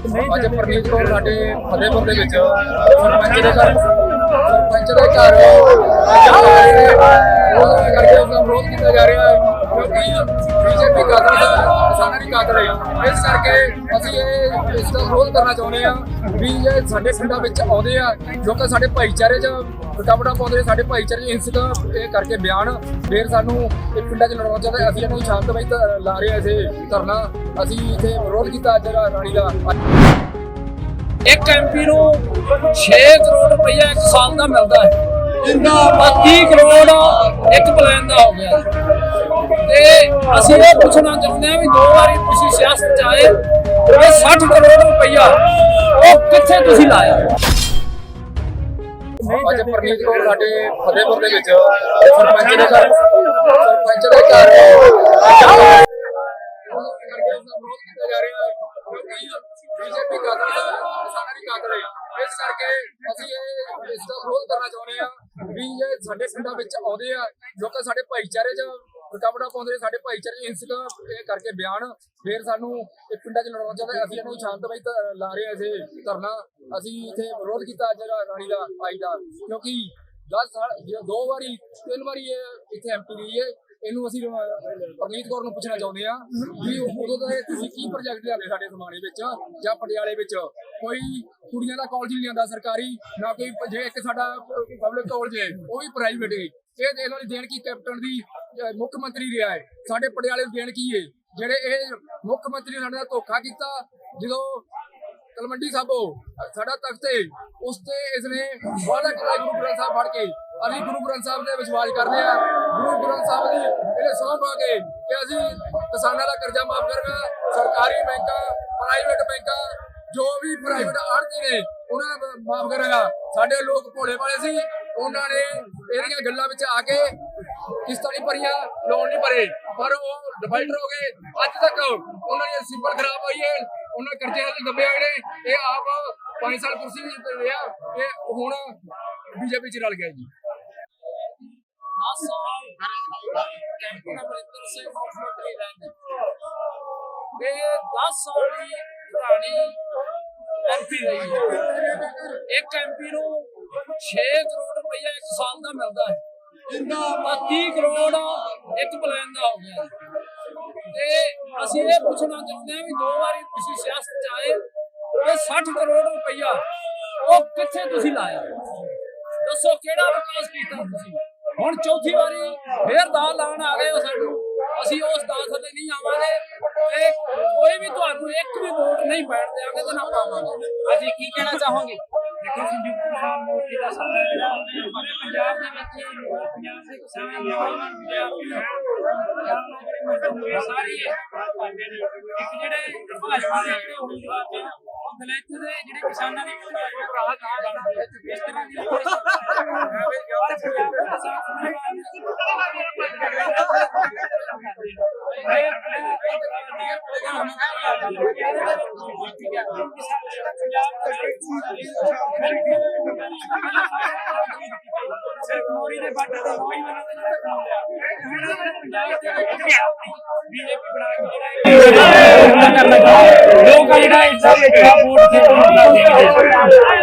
ਅੱਜ ਪ੍ਰਨੀਤ ਕੌਰ ਸਾਡੇ ਫਤਿਹਪੁਰ ਦੇ ਵਿੱਚ ਸਰਪੰਚ ਦੇ ਘਰ ਸਰਪੰਚ ਦੇ ਘਰ ਕਰਕੇ ਵਿਰੋਧ ਕੀਤਾ ਜਾ ਰਿਹਾ ਹੈ ਕਿਉਂਕਿ ਬੀਜੇਪੀ ਕਾਤਲ ਦਾ ਕਿਸਾਨਾਂ ਦੀ ਹੈ। ਇਸ ਕਰਕੇ ਅਸੀਂ ਇਹ ਇਸ ਦਾ ਵਿਰੋਧ ਕਰਨਾ ਚਾਹੁੰਦੇ ਆ ਵੀ ਇਹ ਸਾਡੇ ਪਿੰਡਾਂ ਵਿੱਚ ਆਉਂਦੇ ਆ ਲੋਕ ਸਾਡੇ ਭਾਈਚਾਰੇ 'ਚ ਰੁਕਾਵਟਾਂ ਪਾਉਂਦੇ ਸਾਡੇ ਭਾਈਚਾਰੇ 'ਚ ਹਿੰਸਕ ਇਹ ਕਰਕੇ ਬਿਆਨ, ਫਿਰ ਸਾਨੂੰ ਇਹ ਪਿੰਡਾਂ 'ਚ ਲੜਾਉਣਾ ਚਾਹੁੰਦੇ ਅਸੀਂ ਇਹਨੂੰ ਸ਼ਾਂਤਮਈ ਲਾ ਰਹੇ ਹਾਂ ਧਰਨਾ। ਅਸੀਂ ਇਥੇ ਵਿਰੋਧ ਕੀਤਾ ਅੱਜ ਰਾਣੀ ਦਾ। ਇੱਕ ਐਮਪੀ ਨੂੰ 6 ਕਰੋੜ ਰੁਪਈਆ ਇੱਕ ਸਾਲ ਦਾ ਮਿਲਦਾ ਹੈ। ਜਿੰਦਾ 30 ਕਰੋੜ ਇੱਕ ਪਲਾਨ ਦਾ ਹੋ ਗਿਆ। ਤੇ ਅਸੀਂ ਇਹ ਪੁੱਛਣਾ ਚਾਹੁੰਦੇ ਹਾਂ ਵੀ ਦੋ ਵਾਰੀ ਤੁਸੀਂ ਸਿਆਸਤ ਚ ਆਏ, ਇਹ 60 ਕਰੋੜ ਰੁਪਈਆ, ਉਹ ਕਿੱਥੇ ਤੁਸੀਂ ਲਾਇਆ? ਅੱਜ ਪ੍ਰਨੀਤ ਕੌਰ ਸਾਡੇ ਫਤਿਹਪੁਰ ਦੇ ਵਿੱਚ। ਸਰਪੰਚ ਦੇ ਘਰ। ਸਰਪੰਚ ਦੇ ਘਰ। ਬੀਜੇਪੀ ਕਾਤਲ ਕਿਸਾਨਾਂ ਦੀ ਕਾਤਲ ਹੈ। ਇਸ ਕਰਕੇ ਅਸੀਂ ਇਹ ਇਸ ਦਾ ਵਿਰੋਧ ਕਰਨਾ ਚਾਹੁੰਦੇ ਆ ਵੀ ਇਹ ਸਾਡੇ ਪਿੰਡਾਂ ਵਿੱਚ ਆਉਂਦੇ ਆ, ਜੋ ਲੋਕ ਸਾਡੇ ਭਾਈਚਾਰੇ 'ਚ ਰੁਕਾਵਟਾਂ ਪਾਉਂਦੇ ਸਾਡੇ ਭਾਈਚਾਰੇ 'ਚ ਹਿੰਸਕ ਇਹ ਕਰਕੇ ਬਿਆਨ ਫਿਰ ਸਾਨੂੰ ਇਹ ਪਿੰਡਾਂ 'ਚ ਲੜਾਉਣਾ ਚਾਹੁੰਦੇ ਅਸੀਂ ਇਹਨੂੰ ਸ਼ਾਂਤਮਈ ਲਾ ਰਹੇ ਹਾਂ ਧਰਨਾ। ਅਸੀਂ ਇਥੇ ਵਿਰੋਧ ਕੀਤਾ ਅੱਜ ਰਾਣੀ ਦਾ ਆਈ ਦਾ। ਕਿਉਂਕਿ 10 ਸਾਲ ਦੋ ਵਾਰੀ ਤਿੰਨ ਵਾਰੀ ਇਹ ਇੱਥੇ ਐਮਪੀ ਗਈ ਹੈ। ਇਹਨੂੰ ਅਸੀਂ ਅਹ, ਕੌਰ ਨੂੰ ਪੁੱਛਣਾ ਚਾਹੁੰਦੇ ਆ ਵੀ ਉਦੋਂ ਦਾ ਤੁਸੀਂ ਕੀ ਪ੍ਰੋਜੈਕਟ ਲਿਆਂਦੇ ਸਾਡੇ ਸਮਾਣੇ ਵਿੱਚ ਜਾਂ ਪਟਿਆਲੇ ਵਿੱਚ? ਕੋਈ ਕੁੜੀਆਂ ਦਾ ਕਾਲਜ ਨਹੀਂ ਲਿਆਂਦਾ ਸਰਕਾਰੀ ਨਾ ਕੋਈ ਜੇ ਇੱਕ ਸਾਡਾ ਪਬਲਿਕ ਕਾਲਜ ਹੈ ਉਹ ਵੀ ਪ੍ਰਾਈਵੇਟ ਹੈ। ਇਹ ਇਹਨਾਂ ਦੀ ਦੇਣ ਕੀ ਕੈਪਟਨ ਦੀ ਮੁੱਖ ਮੰਤਰੀ ਰਿਹਾ ਹੈ, ਸਾਡੇ ਪਟਿਆਲੇ ਦੀ ਦੇਣ ਕੀ ਹੈ ਜਿਹੜੇ ਇਹ ਮੁੱਖ ਮੰਤਰੀ ਨੇ ਸਾਡੇ ਨਾਲ ਧੋਖਾ ਕੀਤਾ, ਜਦੋਂ ਤਲਵੰਡੀ ਸਾਬੋ, ਸਾਡਾ ਤਖਤ ਹੈ ਉਸ ਤੇ ਇਸਨੇ ਵਾਅਦਾ ਕੀਤਾ ਗੁਰੂ ਗ੍ਰੰਥ ਸਾਹਿਬ ਫੜ ਕੇ ਅਸੀਂ ਗੁਰੂ ਗ੍ਰੰਥ ਸਾਹਿਬ ਦੇ ਵਿਸ਼ਵਾਸ ਕਰਦੇ ਹਾਂ। ਗੁਰੂ ਗ੍ਰੰਥ ਸਾਹਿਬ ਦੀ ਇਹਨੇ ਸਹੁੰ ਪਾ ਕੇ ਕਿ ਅਸੀਂ ਕਿਸਾਨਾਂ ਦਾ ਕਰਜ਼ਾ ਮਾਫ ਕਰਾਂਗੇ, ਸਰਕਾਰੀ ਬੈਂਕਾਂ ਪ੍ਰਾਈਵੇਟ ਬੈਂਕਾਂ, ਜੋ ਵੀ ਪ੍ਰਾਈਵੇਟ ਆੜਤੀ ਨੇ, ਉਹਨਾਂ ਨੂੰ ਮਾਫ ਕਰਾਂਗਾ। ਸਾਡੇ ਲੋਕ ਭੋਲੇ ਵਾਲੇ ਸੀ, ਉਹਨਾਂ ਨੇ ਇਹਦੀਆਂ ਗੱਲਾਂ ਵਿੱਚ ਆ ਕੇ ਕਿਸ਼ਤਾਂ ਨਹੀਂ ਭਰੀਆਂ ਲੋਨ ਨਹੀਂ ਭਰੇ, ਪਰ ਉਹ ਡਿਫਾਲਟਰ ਹੋ ਗਏ। ਅੱਜ ਤੱਕ ਉਹਨਾਂ ਦੀ ਸਿੰਪਲ ਖਰਾਬ ਹੋਈ ਹੈ, ਉਹਨਾਂ ਕਰਜ਼ੇ ਨਾਲ ਦੱਬੇ ਹੋਏ ਨੇ। ਇਹ ਆਪ 5 ਸਾਲ ਕੁਰਸੀ ਵਿੱਚ ਰਿਹਾ ਇਹ ਹੁਣ ਬੀਜੇਪੀ ਚ ਰਲ ਗਿਆ ਜੀ। 10 ਅਮਰਿੰਦਰ ਸਿੰਘ ਮੁੱਖ ਮੰਤਰੀ ਰਹਿੰਦੇ ਤੇ 10 ਸਾਲ ਦੀ ਪੁਰਾਣੀ ਐਮਪੀ ਰਹੀ ਹੈ। ਇੱਕ ਐਮਪੀ ਨੂੰ 6 ਕਰੋੜ ਰੁਪਈਆ ਇੱਕ ਸਾਲ ਦਾ ਮਿਲਦਾ ਹੈ। ਜਿੰਦਾ 30 ਕਰੋੜ ਇੱਕ ਪਲਾਨ ਦਾ ਹੋ ਗਿਆ। ਤੇ ਅਸੀਂ ਇਹ ਪੁੱਛਣਾ ਚਾਹੁੰਦੇ ਹਾਂ ਵੀ ਦੋ ਵਾਰੀ ਤੁਸੀਂ ਸਿਆਸਤ ਚ ਆਏ, ਤੇ 60 ਕਰੋੜ ਰੁਪਈਆ ਉਹ ਕਿੱਥੇ ਤੁਸੀਂ ਲਾਇਆ? ਦੱਸੋ ਕਿਹੜਾ ਵਿਕਾਸ ਕੀਤਾ ਤੁਸੀਂ? ਹੁਣ ਚੌਥੀ ਵਾਰੀ ਫੇਰ ਦਾ ਲਾਣ ਆ ਗਏ ਹੋ ਸਾਨੂੰ। ਅਸੀਂ ਉਸ ਦਾ ਥੱਲੇ ਨਹੀਂ ਆਵਾਂਗੇ। ਤੇ ਇੱਕ ਵੀ ਵੋਟ ਨਹੀਂ ਪੈਣ ਦੇਵਾਂਗੇ ਤੇ ਨਾ ਪਾਵਾਂਗੇ ਅਸੀਂ ਕੀ ਕਹਿਣਾ ਚਾਹੋਗੇ? ਦੇਖੋ ਸੰਯੁਕਤ ਕਿਸਾਨ ਮੋਰਚੇ ਦਾ ਸਾਡਾ ਜਿਹੜਾ ਪੂਰੇ ਪੰਜਾਬ ਦੇ ਵਿੱਚ ਪੰਜਾਬ ਦੇ ਕਿਸਾਨ ਨੌਜਵਾਨ ਪੰਜਾਬ ਪੰਜਾਬ ਮਜ਼ਦੂਰੀ ਸਾਰੀ ਹੈ ਇੱਕ ਜਿਹੜੇ ਭਾਜਪਾ ਦੇ ਜਿਹੜੇ ਉਮੀਦਵਾਰ ਨੇ ਉਹ ਦਲਿਤ ਦੇ ਜਿਹੜੇ ਕਿਸਾਨਾਂ ਦੀ ਭਰਾ ਨਾ ਬਣਦੇ ਇਸ ਤਰ੍ਹਾਂ ਦੀ ਸਰਕਮੋਰੀ ਦੇ ਬੱਟ ਤੇ ਕੋਈ ਮਨ ਪੰਜਾਬ ਦੇ ਬੀਜੇਪੀ ਬਣਾ ਕੇ ਜਿਹੜਾ ਲੋਕਾਂ ਜਿਹੜਾ ਇਸ ਦਾ ਵੋਟ ਤੇ